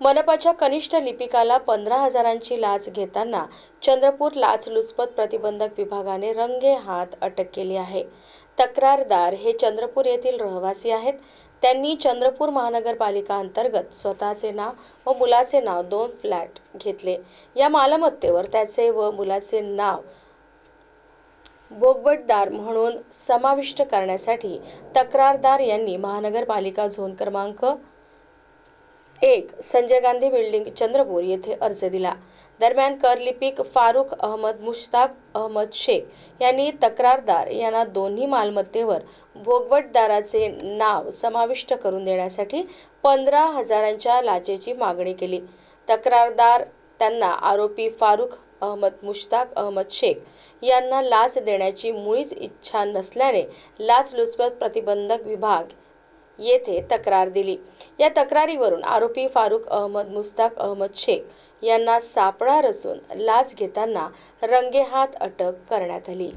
मनपाच्या कनिष्ठ लिपिकाला पंधरा हजारांची लाच घेताना चंद्रपूर लाचलुचपत प्रतिबंधक विभागाने रंगे हात अटक केली आहे. तक्रारदार हे चंद्रपूर येथील रहिवासी आहेत. त्यांनी चंद्रपूर महानगरपालिका अंतर्गत स्वतःचे नाव व मुलाचे नाव दोन फ्लॅट घेतले. या मालमत्तेवर त्याचे व मुलाचे नाव बोगवटदार म्हणून समाविष्ट करण्यासाठी तक्रारदार यांनी महानगरपालिका झोन क्रमांक एक संजय गांधी बिल्डिंग चंद्रपूर येथे अर्ज दिला. दरम्यान करलिपिक फारुख अहमद मुश्ताक अहमद शेख यांनी तक्रारदार यांना दोन्ही मालमत्तेवर भोगवटदाराचे नाव समाविष्ट करून देण्यासाठी पंधरा हजारांच्या लाचेची मागणी केली. तक्रारदार त्यांना आरोपी फारुख अहमद मुश्ताक अहमद शेख यांना लाच देण्याची मुळीच इच्छा नसल्याने लाचलुचपत प्रतिबंधक विभाग येथे तक्रार दिली. या तक्रारीवरून आरोपी फारुख अहमद मुस्ताक अहमद शेख यांना सापळा रचून लाच घेताना रंगेहात अटक करण्यात आली.